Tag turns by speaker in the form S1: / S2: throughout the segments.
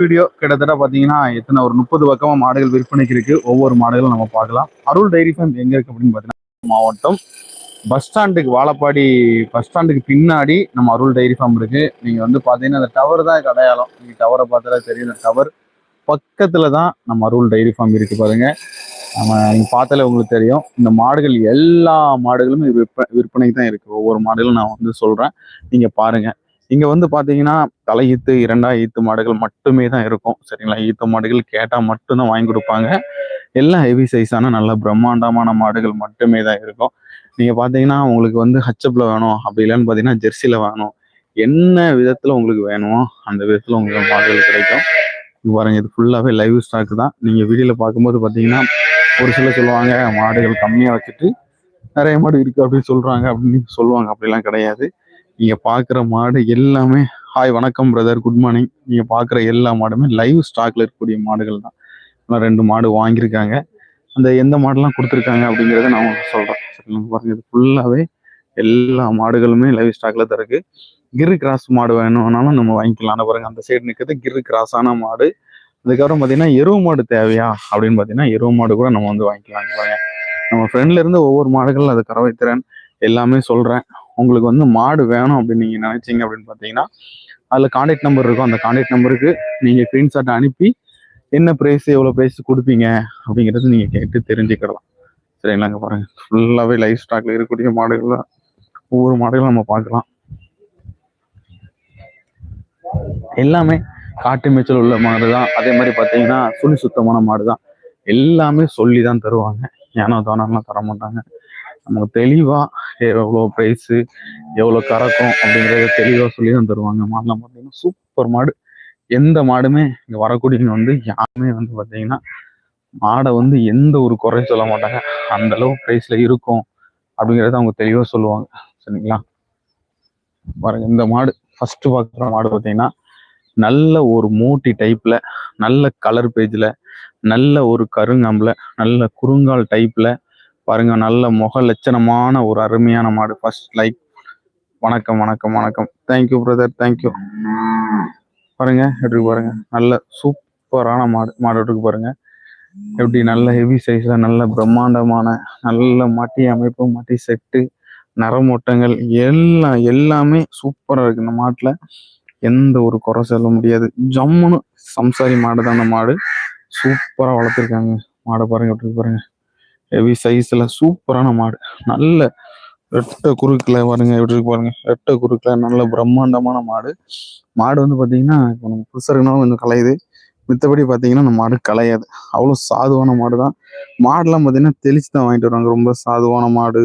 S1: Video கிட்டத்தட்ட பார்த்தீங்கன்னா எத்தனை ஒரு முப்பது பக்கமா மாடுகள் விற்பனைக்கு இருக்கு. ஒவ்வொரு மாடுகளும் நம்ம பார்க்கலாம். அருள் டைரி ஃபார்ம் எங்க இருக்கு அப்படின்னு பார்த்தீங்கன்னா மாவட்டம் பஸ் ஸ்டாண்டுக்கு வாழப்பாடி பஸ் ஸ்டாண்டுக்கு பின்னாடி நம்ம அருள் டைரி ஃபார்ம் இருக்கு. நீங்க வந்து பார்த்தீங்கன்னா அந்த டவர் தான் கடையாளம் அடையாளம். நீங்க டவரை பார்த்தாலே தெரியும். அந்த டவர் பக்கத்துல தான் நம்ம அருள் டைரி ஃபார்ம் இருக்கு பாருங்க. நம்ம நீங்க பார்த்தாலே உங்களுக்கு தெரியும். இந்த மாடுகள் எல்லா மாடுகளுமே விற்ப விற்பனைக்கு தான் இருக்கு. ஒவ்வொரு மாடுகளும் நான் வந்து சொல்றேன். நீங்க பாருங்க. இங்க வந்து பாத்தீங்கன்னா தலை ஈத்து இரண்டா ஈத்து மாடுகள் மட்டுமே தான் இருக்கும். சரிங்களா? ஈத்து மாடுகள் கேட்டா மட்டும்தான் வாங்கி கொடுப்பாங்க. எல்லாம் ஹெவி சைஸான நல்ல பிரம்மாண்டமான மாடுகள் மட்டுமே தான் இருக்கும். நீங்க பாத்தீங்கன்னா உங்களுக்கு வந்து ஹச்சப்ல வேணும். அப்படி இல்லைன்னு பாத்தீங்கன்னா ஜெர்சில வேணும். என்ன விதத்துல உங்களுக்கு வேணுமோ அந்த விதத்துல உங்களுக்கு மாடுகள் கிடைக்கும். பாருங்க இது ஃபுல்லாவே லைவ் ஸ்டாக் தான். நீங்க வீடியோல பார்க்கும்போது பாத்தீங்கன்னா ஒரு சிலர் சொல்லுவாங்க மாடுகள் கம்மியா வச்சுட்டு நிறைய மாடு இருக்கு அப்படின்னு சொல்றாங்க அப்படின்னு சொல்லுவாங்க. அப்படிலாம் கிடையாது. நீங்க பாக்குற மாடு எல்லாமே ஹாய் வணக்கம் பிரதர் குட் மார்னிங் நீங்க பாக்குற எல்லா மாடுமே லைவ் ஸ்டாக்ல இருக்கக்கூடிய மாடுகள் தான். ரெண்டு மாடு வாங்கியிருக்காங்க. அந்த எந்த மாடெல்லாம் கொடுத்துருக்காங்க அப்படிங்கிறத நான் உங்களுக்கு சொல்றேன். சரிங்களா பாருங்க. இது ஃபுல்லாவே எல்லா மாடுகளுமே லைவ் ஸ்டாக்ல தான் இருக்கு. கிரு கிராஸ் மாடு வேணும்னாலும் நம்ம வாங்கிக்கலாம். ஆனா பாருங்க அந்த சைடு நிற்கிறது கிரு கிராஸான மாடு. அதுக்கப்புறம் பார்த்தீங்கன்னா எருவு மாடு தேவையா அப்படின்னு பார்த்தீங்கன்னா எருவு மாடு கூட நம்ம வந்து வாங்கிக்கலாம். பாருங்க. நம்ம ஃப்ரெண்ட்ல இருந்து ஒவ்வொரு மாடுகள் அது கறவை திறன் எல்லாமே சொல்றேன். உங்களுக்கு வந்து மாடு வேணும் அப்படின்னு நீங்க நினைச்சீங்க அப்படின்னு பாத்தீங்கன்னா அதுல கான்டாக்ட் நம்பர் இருக்கும். அந்த கான்டாக்ட் நம்பருக்கு நீங்க ஸ்கிரீன்ஷாட் அனுப்பி என்ன பிரைஸ் எவ்வளவு பிரைஸ் கொடுப்பீங்க அப்படிங்கறது நீங்க கேட்டு தெரிஞ்சுக்கலாம் சரிங்களாங்க பாருங்க. ஃபுல்லாவே லைஃப் ஸ்டாக்ல இருக்கக்கூடிய மாடுகள் ஒவ்வொரு மாடுகளும் நம்ம பார்க்கலாம். எல்லாமே காட்டு மேய்ச்சல் உள்ள மாடு தான் அதே மாதிரி பார்த்தீங்கன்னா சுழி சுத்தமான மாடு தான் எல்லாமே சொல்லி தான் தருவாங்க. ஏனோ தானம்லாம் தர மாட்டாங்க நமக்கு தெளிவா எவ்வளோ ப்ரைஸு எவ்வளோ கறக்கும் அப்படிங்கிறத தெளிவாக சொல்லி தான் தருவாங்க. மாடெல்லாம் பார்த்தீங்கன்னா சூப்பர் மாடு. எந்த மாடுமே இங்கே வரக்கூடியவங்க வந்து யாருமே வந்து பார்த்தீங்கன்னா மாடை வந்து எந்த ஒரு குறையும் சொல்ல மாட்டாங்க. அந்த அளவு ப்ரைஸ்ல இருக்கும் அப்படிங்கிறத அவங்க தெளிவாக சொல்லுவாங்க. சரிங்களா? பாருங்க இந்த மாடு ஃபர்ஸ்ட் பார்க்குற மாடு பார்த்தீங்கன்னா நல்ல ஒரு மூட்டி டைப்ல நல்ல கலர் பேஜ்ல நல்ல ஒரு கருங்கம்புல நல்ல குறுங்கால் டைப்ல பாருங்க நல்ல முக லட்சணமான ஒரு அருமையான மாடு. ஃபர்ஸ்ட் லைக் வணக்கம் வணக்கம் வணக்கம். தேங்க்யூ பிரதர் தேங்க்யூ பாருங்க எப்படி பாருங்க. நல்ல சூப்பரான மாடு மாடு இருக்கு பாருங்க. எப்படி நல்ல ஹெவி சைஸ்ல நல்ல பிரம்மாண்டமான நல்ல மட்டி அமைப்பு மட்டி செட்டு நரமூட்டங்கள் எல்லாம் எல்லாமே சூப்பரா இருக்கு இந்த மாட்டுல. எந்த ஒரு குறை சொல்ல முடியாது. ஜம்முன்னு சம்சாரி மாடு தான் அந்த மாடு. சூப்பரா வளர்த்துருக்காங்க. மாடை பாருங்க எப்படி இருக்கு பாருங்க. ஹெவி சைஸ்ல சூப்பரான மாடு. நல்ல ரெட்டை குறுக்கில் பாருங்க எப்படி இருக்கு பாருங்க. ரெட்ட குறுக்கில் நல்ல பிரம்மாண்டமான மாடு. மாடு வந்து பாத்தீங்கன்னா இப்போ நம்ம புதுசா இருக்கணும் கொஞ்சம் கலையுது மித்தபடி பாத்தீங்கன்னா நம்ம மாடு கலையாது அவ்வளோ சாதுவான மாடு தான் மாடுலாம் பாத்தீங்கன்னா தெளிச்சு தான் வாங்கிட்டு வருவாங்க. ரொம்ப சாதுவான மாடு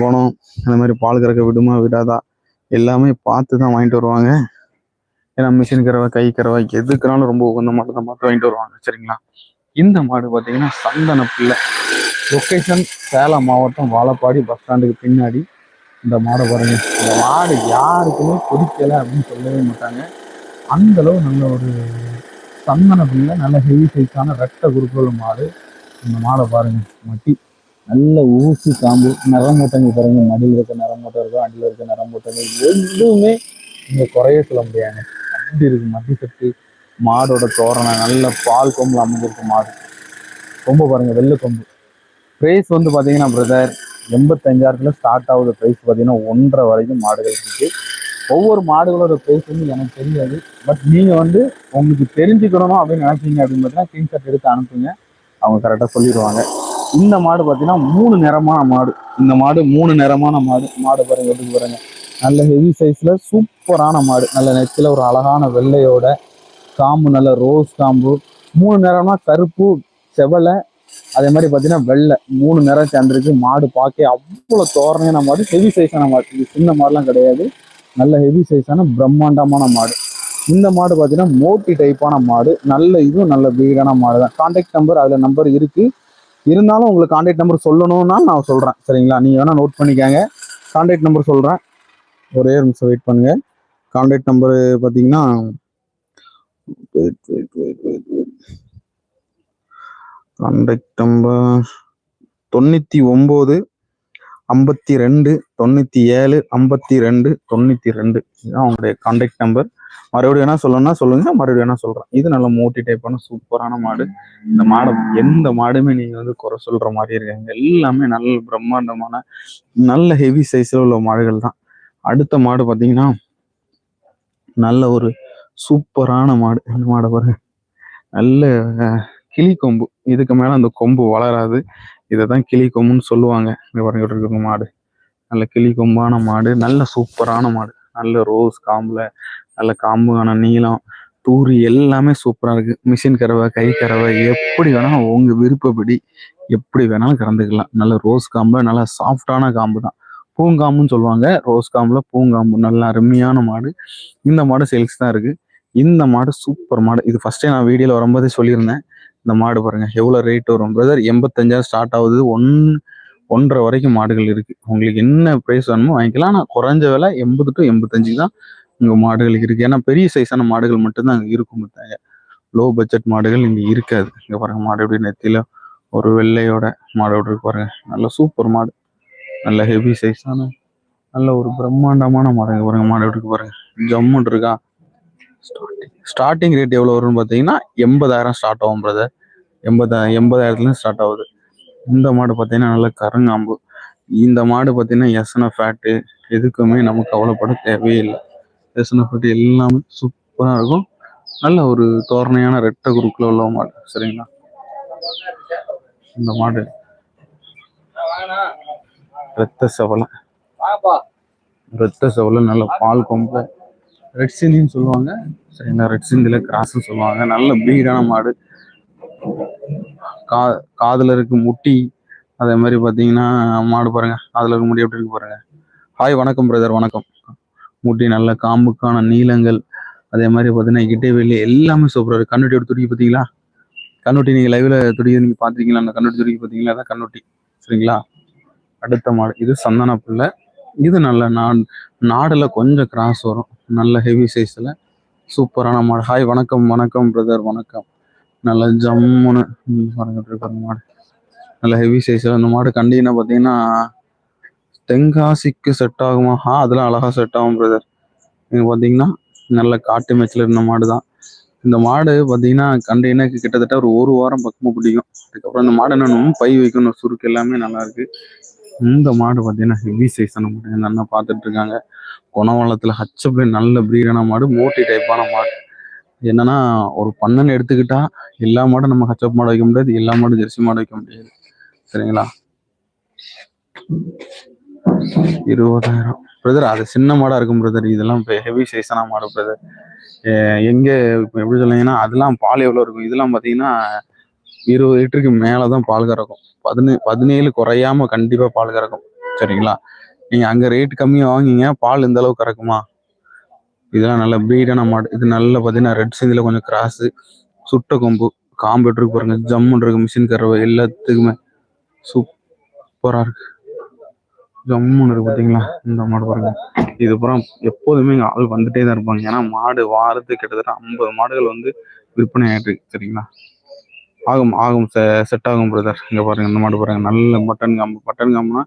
S1: குணம் அந்த மாதிரி பால் கறக்க விடுமா விடாதா? எல்லாமே பார்த்து தான் வாங்கிட்டு வருவாங்க. ஏன்னா மிஷின் கறவை கை கறவை எதுக்குனாலும் ரொம்ப உகந்த மாடு தான் பார்த்து வாங்கிட்டு வருவாங்க. சரிங்களா? இந்த மாடு பார்த்தீங்கன்னா சந்தன பிள்ளை. லொக்கேஷன் சேலம் மாவட்டம் வாழப்பாடி பஸ் ஸ்டாண்டுக்கு பின்னாடி இந்த மாடை பாருங்க. இந்த மாடு யாருக்குமே பிடிக்கலை அப்படின்னு சொல்லவே மாட்டாங்க. அந்தளவு நல்ல ஒரு சந்தன பிள்ளை நல்ல ஹெவி சைஸான ரத்த குறுக்குள்ள மாடு. இந்த மாடை பாருங்க மட்டி. நல்ல ஊசி காம்பு நிறமூட்டங்கள் பாருங்க. மடியில் இருக்க நிறமூட்டம் இருக்கும் அடியில் இருக்க நிறமூட்டங்கள் எதுவுமே இங்கே குறைய சொல்ல முடியாது. அப்படி இருக்கு மட்டி சத்து மாடோட தோரணம் நல்ல பால் கொம்புல அமைஞ்சிருக்கு மாடு. கொம்பு பாருங்க வெள்ளை கொம்பு. ப்ரைஸ் வந்து பார்த்தீங்கன்னா பிரதர் எண்பத்தஞ்சாயிரத்துல ஸ்டார்ட் ஆகுது. ப்ரைஸ் பார்த்தீங்கன்னா ஒன்றரை வரைக்கும் மாடுகள் இருக்குது ஒவ்வொரு மாடுகளோட ப்ரைஸ் வந்து எனக்கு தெரியாது. பட் நீங்கள் வந்து உங்களுக்கு தெரிஞ்சுக்கணும் அப்படின்னு நினைச்சீங்க அப்படின்னு பார்த்தீங்கன்னா ஸ்கிரீன்ஷாட் எடுத்து அனுப்புங்க. அவங்க கரெக்டாக சொல்லிடுவாங்க. இந்த மாடு பார்த்தீங்கன்னா மூணு நிறமான மாடு. இந்த மாடு மூணு நிறமான மாடு. மாடு பாருங்க எடுத்து பாருங்க. நல்ல ஹெவி சைஸில் சூப்பரான மாடு. நல்ல நெச்சில் ஒரு அழகான வெள்ளையோட காம்பு நல்ல ரோஸ் காம்பு. மூணு நிறம்னா கருப்பு செவலை அதே மாதிரி பார்த்தீங்கன்னா வெள்ளை மூணு நிறம் சேர்ந்துருக்கு மாடு பார்க்க அவ்வளோ தோரணையான மாடு ஹெவி சைஸான மாடு. இது சின்ன மாடுலாம் கிடையாது. நல்ல ஹெவி சைஸான பிரம்மாண்டமான மாடு. இந்த மாடு பார்த்தீங்கன்னா மோட்டி டைப்பான மாடு. நல்ல இதுவும் நல்ல வீடான மாடு தான் கான்டாக்ட் நம்பர் அதில் நம்பர் இருக்கு. இருந்தாலும் உங்களுக்கு கான்டாக்ட் நம்பர் சொல்லணும்னா நான் சொல்கிறேன் சரிங்களா? நீங்கள் வேணால் நோட் பண்ணிக்கங்க. கான்டாக்ட் நம்பர் சொல்கிறேன் ஒரே நிமிஷம் வெயிட் பண்ணுங்க. கான்டாக்ட் நம்பரு பார்த்தீங்கன்னா கான்டாக்ட் நம்பர் தொண்ணூற்றி ஒம்பது ஐம்பத்தி ரெண்டு தொண்ணூற்றி ஏழு ஐம்பத்தி ரெண்டு தொண்ணூற்றி ரெண்டு இதுதான் அவங்களுடைய கான்டாக்ட் நம்பர் மறுபடியும் என்ன சொல்லணும்னா சொல்லுங்க மறுபடியும் என்ன சொல்றேன். இது நல்ல மோட்டி டைப்பான சூப்பரான மாடு. இந்த மாடு எந்த மாடுமே நீங்க வந்து குறை சொல்ற மாதிரி இருக்காங்க எல்லாமே நல்ல பிரம்மாண்டமான நல்ல ஹெவி சைஸ்ல உள்ள மாடுகள் தான். அடுத்த மாடு பாத்தீங்கன்னா நல்ல ஒரு சூப்பரான மாடு. அந்த மாடை பாருங்க. நல்ல கிளி கொம்பு. இதுக்கு மேல அந்த கொம்பு வளராது. இதை தான் கிளி கொம்புன்னு சொல்லுவாங்க. இங்க பாருங்க இருக்கு மாடு. நல்ல கிளி கொம்பான மாடு. நல்ல சூப்பரான மாடு. நல்ல ரோஸ் காம்புல நல்ல காம்புக்கான நீளம் தூரி எல்லாமே சூப்பரா இருக்கு. மிஷின் கறவை கை கறவை எப்படி வேணாலும் உங்க விருப்பப்படி எப்படி வேணாலும் கறந்துக்கலாம். நல்ல ரோஸ் காம்பு நல்ல சாஃப்டான காம்பு தான் பூங்காம்புன்னு சொல்லுவாங்க. ரோஸ் காம்புல பூங்காம்பு. நல்ல அருமையான மாடு. இந்த மாடு சேல்ஸ் தான் இருக்கு. இந்த மாடு சூப்பர் மாடு. இது ஃபர்ஸ்டே நான் வீடியோல வரும்போதே சொல்லியிருந்தேன். இந்த மாடு பாருங்க. எவ்வளவு ரேட் வரும்? பிரதர் எண்பத்தஞ்சாயிரம் ஸ்டார்ட் ஆகுது. ஒன் ஒன்றரை வரைக்கும் மாடுகள் இருக்கு. உங்களுக்கு என்ன ப்ரைஸ் வேணுமோ வாங்கிக்கலாம். ஆனால் குறைஞ்ச விலை எண்பது டு எண்பத்தஞ்சு தான் இங்க மாடுகள் இருக்கு. ஏன்னா பெரிய சைஸான மாடுகள் மட்டும்தான் அங்க இருக்கும் பார்த்தாங்க. லோ பட்ஜெட் மாடுகள் இங்க இருக்காது. இங்க பாருங்க மாடு எப்படி நெத்தியில் ஒரு வெள்ளையோட மாடோட இருக்கு பாருங்க. நல்ல சூப்பர் மாடு. நல்ல ஹெவி சைஸான நல்ல ஒரு பிரம்மாண்டமான மாடு இங்க பாருங்க. மாடு எப்படி இருக்கு பாருங்க. ஜம்முன் இருக்கா? ஸ்டார்டிங் ரேட் எவ்வளோ வரும்னு பார்த்தீங்கன்னா எண்பதாயிரம் ஸ்டார்ட் ஆகும் பிரதர் எண்பதா எண்பதாயிரத்துலேருந்து ஸ்டார்ட் ஆகுது. இந்த மாடு பார்த்தீங்கன்னா நல்ல கருங்காம்பு. இந்த மாடு பார்த்தீங்கன்னா எசன ஃபேட்டு எதுக்குமே நமக்கு கவலைப்பட தேவையே இல்லை. எசன ஃபேட்டு எல்லாமே சூப்பராக இருக்கும். நல்ல ஒரு தோரணையான ரெட்டை குறுக்கில் உள்ள மாடு சரிங்களா? இந்த மாடு. ரத்த செவலை. ரத்த செவலை நல்ல பால் கொம்பு. ரெட் சிந்தின்னு சொல்லுவாங்க. சரிங்களா? ரெட் சிந்தியில் கிராஸ்ன்னு சொல்லுவாங்க. நல்ல பீடான மாடு. கா காதுல இருக்கு முட்டி அதே மாதிரி பாத்தீங்கன்னா மாடு பாருங்க. அதுல இருக்க முடி எப்படி இருக்கு பாருங்க. ஹாய் வணக்கம் பிரதர் வணக்கம். முட்டி நல்ல காம்புக்கான நீளங்கள் அதே மாதிரி பாத்தீங்கன்னா இடைவெளி எல்லாமே சூப்பரா இருக்கு. கண்ணுட்டி எப்படி துடிக்கி பார்த்தீங்களா கண்ணுட்டி நீங்க லைவ்ல துடிக்க நீங்க பார்த்துருக்கீங்களா அந்த கண்ணுட்டி துடிக்கி பார்த்தீங்களா அதான் கண்ணுட்டி சரிங்களா? அடுத்த மாடு. இது சந்தன பிள்ளை இது நல்ல நாடு நாடுல கொஞ்சம் கிராஸ் வரும். நல்ல ஹெவி சைஸ்ல சூப்பரான மாடு. ஹாய் வணக்கம் வணக்கம் பிரதர் வணக்கம். நல்ல ஜம்முன்னு பாருங்க மாடு. நல்ல ஹெவி சைஸ்ல அந்த மாடு கண்டினா பாத்தீங்கன்னா தென்காசிக்கு செட் ஆகுமா? ஆ அதெல்லாம் அழகா செட் ஆகும் பிரதர் நீங்க பாத்தீங்கன்னா நல்ல காட்டு மேய்ச்சல் இருந்த மாடு தான் இந்த மாடு பாத்தீங்கன்னா கண்டினாக்கு கிட்டத்தட்ட ஒரு ஒரு வாரம் பக்கமா பிடிக்கும். அதுக்கப்புறம் இந்த மாடு என்னன்னு பை வைக்கணும். சுருக்கு எல்லாமே நல்லா இருக்கு. இந்த மாடு பாத்தீங்கன்னா ஹெவி சைஸான மாடு. இந்த அண்ணா பார்த்துட்டு இருக்காங்க. குணவளத்துல ஹச்சப்ளே நல்ல பிரீடான மாடு. மோட்டி டைப்பான மாடு. என்னன்னா ஒரு பண்ணன்னு எடுத்துக்கிட்டா எல்லா மாடும் நம்ம ஹச்சப் மாடு வைக்க முடியாது எல்லா மாடும் ஜெர்சி மாடு வைக்க முடியாது. சரிங்களா? இருபதாயிரம். பிரதர் அது சின்ன மாடா இருக்கும் பிரதர் இதெல்லாம் ஹெவி சைஸான மாடு பிரதர் எங்க இப்போ எப்படி சொல்லுங்கன்னா அதெல்லாம் பால் எவ்வளவு இருக்கும்? இதெல்லாம் பாத்தீங்கன்னா இருபது லிட்டருக்கு மேலதான் பால் கறக்கும். பதினே பதினேழு குறையாம கண்டிப்பா பால் கறக்கும். சரிங்களா? நீங்க அங்க ரேட் கம்மியா வாங்கிங்க பால் இந்த அளவுக்கு கறக்குமா? இதெல்லாம் நல்ல பீடான மாடு. இது நல்ல பாத்தீங்கன்னா ரெட் சிந்தில கொஞ்சம் கிராஸ் சுட்ட கொம்பு காம்பு இருக்கு பாருங்க. ஜம்முன் இருக்கு மிஷின் கறவை எல்லாத்துக்குமே சூப்பரா இருக்கு. ஜம்முன்னு இருக்கு பாத்தீங்களா? இந்த மாடு பாருங்க. இது அப்புறம் எப்போதுமே இங்க ஆள் வந்துட்டே தான் இருப்பாங்க. ஏன்னா மாடு வாரத்துக்கு கிட்டத்தட்ட ஐம்பது மாடுகள் வந்து விற்பனை ஆயிட்டு இருக்கு சரிங்களா? ஆகும் ஆகும். செட் ஆகும் பிரதர் இங்க பாருங்க இந்த மாடு பாருங்க. நல்ல மட்டன் காம்பு பட்டன் காம்புனா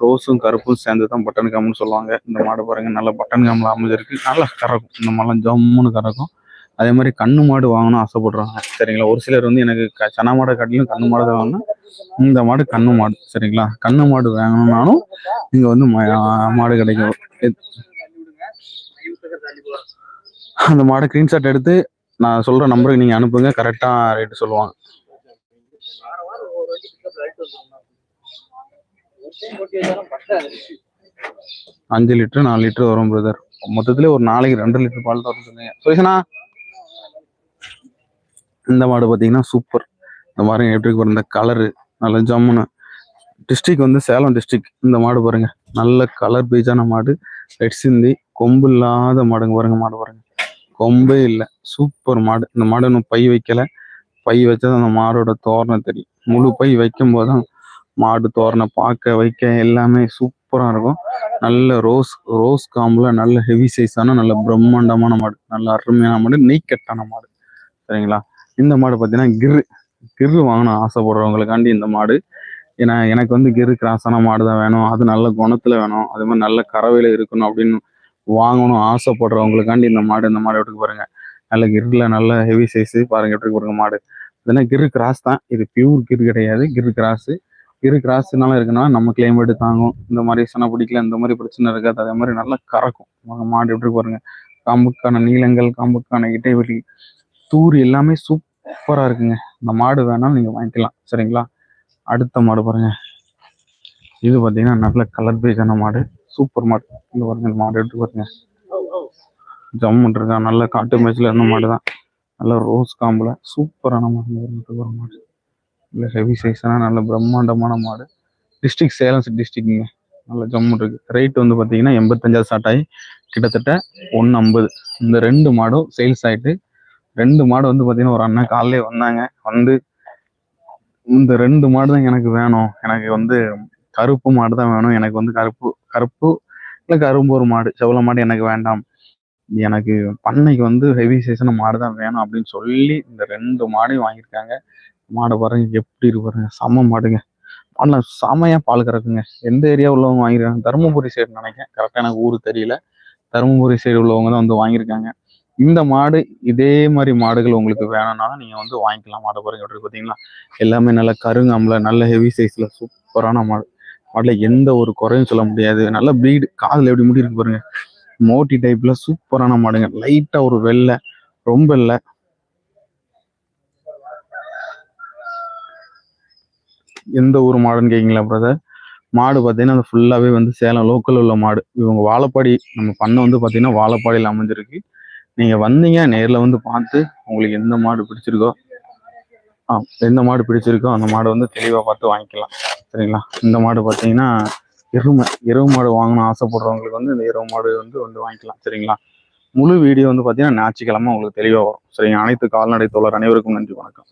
S1: ரோஸும் கருப்பும் சேர்ந்து தான் பட்டன் காம்புன்னு சொல்லுவாங்க. இந்த மாடு பாருங்க நல்ல பட்டன் காமில் அமைஞ்சிருக்கு. நல்லா கறக்கும். இந்த மாதிரிலாம் ஜம்முன்னு கறக்கும். அதே மாதிரி கண்ணு மாடு வாங்கணும் ஆசைப்படுறாங்க. சரிங்களா? ஒரு சிலர் வந்து எனக்கு க- சனா மாடை காட்டிலும் கண்ணு மாடு தான் வாங்கணும். இந்த மாடு கண்ணு மாடு. சரிங்களா? கண்ணு மாடு வாங்கணும்னாலும் இங்கே வந்து ம- மாடு கிடைக்கும். அந்த மாடை ஸ்கிரீன்ஷாட் எடுத்து நான் சொல்கிற நம்பருக்கு நீங்கள் அனுப்புங்க. கரெக்டாக ரேட்டு சொல்லுவாங்க. அஞ்சு லிட்டர் நாலு லிட்டர் வரும் பிரதர் மொத்தத்துல ஒரு நாளைக்கு ரெண்டு லிட்டர் பால் தரும் சொன்னீங்க. சுரேஷனா இந்த மாடு பாத்தீங்கன்னா சூப்பர் இந்த மாதிரி எப்படி இருக்கு பாருங்க, இந்த கலரு நல்ல ஜம்முன்னு. டிஸ்ட்ரிக் வந்து சேலம் டிஸ்ட்ரிக் இந்த மாடு பாருங்க நல்ல கலர் பீஜான மாடு. ரெட் சிந்தி கொம்பு இல்லாத மாடுங்க பாருங்க மாடு பாருங்க. கொம்பே இல்லை சூப்பர் மாடு. இந்த மாடு இன்னும் பை வைக்கல. பை வச்சா அந்த மாடோட தோரணம் தெரியும். முழு பை வைக்கும் போதுதான் மாடு தோரணை பார்க்க வைக்க எல்லாமே சூப்பரா இருக்கும். நல்ல ரோஸ் ரோஸ் காம்புல நல்ல ஹெவி சைஸான நல்ல பிரம்மாண்டமான மாடு. நல்ல அருமையான மாடு நெய்க்கட்டான மாடு. சரிங்களா? இந்த மாடு பார்த்தீங்கன்னா கிரு கிரு வாங்கணும் ஆசைப்படுறவங்களுக்காண்டி இந்த மாடு. ஏன்னா எனக்கு வந்து கிரு கிராஸான மாடு தான் வேணும். அது நல்ல குணத்துல வேணும். அது மாதிரி நல்ல கறவையில் இருக்கணும் அப்படின்னு வாங்கணும் ஆசைப்படுறவங்களுக்காண்டி இந்த மாடு இந்த மாடு எடுத்து பாருங்க நல்ல கிரில் நல்ல ஹெவி சைஸு பாருங்க எப்படி பாருங்கள் மாடு. இதெல்லாம் கிரு கிராஸ் தான். இது பியூர் கிரு கிடையாது. கிரு கிராஸ் இரு கிராஸ்னால இருக்குன்னா நம்ம கிளைமேட் தாங்கும். இந்த மாதிரி சன பிடிக்கல இந்த மாதிரி பிரச்சனை இருக்காது. அதே மாதிரி நல்லா கறக்கும். மாடு எப்படி பாருங்க. காம்புக்கான நீளங்கள் காம்புக்கான இடைவெளி தூர் எல்லாமே சூப்பரா இருக்குங்க. இந்த மாடு வேணாலும் நீங்க வாங்கிக்கலாம். சரிங்களா? அடுத்த மாடு பாருங்க. இது பாத்தீங்கன்னா நல்ல கலர் பேஜான மாடு. சூப்பர் மாடு. இந்த பாருங்க இந்த மாடு எடுத்து பாருங்க. ஜம்முன் இருக்கா நல்ல காட்டு மேய்ச்சல இருந்த மாடு தான் நல்ல ரோஸ் காம்புல சூப்பரான மாடு. மாடு. இல்லை ஹெவி சைஸ்னால் நல்ல பிரம்மாண்டமான மாடு. டிஸ்ட்ரிக் சேலம் டிஸ்ட்ரிக்ட்ங்க நல்ல ஜம்முன் இருக்கு. ரேட் வந்து பாத்தீங்கன்னா எண்பத்தஞ்சாவது ஸ்டார்ட் ஆகி கிட்டத்தட்ட ஒன்று ஐம்பது இந்த ரெண்டு மாடும் சேல்ஸ் ஆயிட்டு ரெண்டு மாடு வந்து பாத்தீங்கன்னா ஒரு அண்ணன் காலையிலே வந்தாங்க. வந்து இந்த ரெண்டு மாடு தான் எனக்கு வேணும். எனக்கு வந்து கருப்பு மாடு தான் வேணும். எனக்கு வந்து கருப்பு கருப்பு இல்லை கரும்பு ஒரு மாடு. செவல மாடு எனக்கு வேண்டாம். எனக்கு பண்ணைக்கு வந்து ஹெவி சீசன் மாடு தான் வேணும் அப்படின்னு சொல்லி இந்த ரெண்டு மாடையும் வாங்கியிருக்காங்க. மாடை பாருங்க எப்படி இருக்கு பாருங்க செம மாடுங்க. மாடுல செமையா பால் கறக்குங்க. எந்த ஏரியா உள்ளவங்க வாங்கியிருக்காங்க தருமபுரி சைடு நினைக்கிறேன். கரெக்டாக எனக்கு ஊரு தெரியல. தருமபுரி சைடு உள்ளவங்க தான் வந்து வாங்கியிருக்காங்க இந்த மாடு இதே மாதிரி மாடுகள் உங்களுக்கு வேணும்னாலும் நீங்க வந்து வாங்கிக்கலாம். மாடை பாருங்க எப்படி பாத்தீங்களா? எல்லாமே நல்ல கருங்கம்பல நல்ல ஹெவி சைஸ்ல சூப்பரான மாடு. மாடுல எந்த ஒரு குறையும் சொல்ல முடியாது. நல்ல ப்ரீடு காதுல எப்படி முடி இருக்கு பாருங்க. மோட்டி டைப்ல சூப்பரான மாடுங்க. லைட்டா ஒரு வெள்ளை ரொம்ப இல்லை. எந்த ஊர் மாடுன்னு கேட்கீங்களா பிரதர் மாடு பார்த்தீங்கன்னா அது ஃபுல்லாகவே வந்து சேலம் லோக்கல் உள்ள மாடு. இவங்க வாழப்பாடி நம்ம பண்ண வந்து பார்த்தீங்கன்னா வாழப்பாடியில் அமைஞ்சிருக்கு. நீங்கள் வந்தீங்க நேரில் வந்து பார்த்து உங்களுக்கு எந்த மாடு பிடிச்சிருக்கோ ஆ எந்த மாடு பிடிச்சிருக்கோ அந்த மாடு வந்து தெளிவாக பார்த்து வாங்கிக்கலாம். சரிங்களா? இந்த மாடு பார்த்தீங்கன்னா எருமை எருவு மாடு வாங்கணும் ஆசைப்படுறவங்களுக்கு வந்து இந்த எருவு மாடு வந்து வந்து வாங்கிக்கலாம். சரிங்களா? முழு வீடியோ வந்து பார்த்தீங்கன்னா ஞாயிற்றுக்கிழமை உங்களுக்கு தெளிவாக வரும். சரிங்க அனைத்து கால்நடை தோழர் அனைவருக்கும் நன்றி வணக்கம்.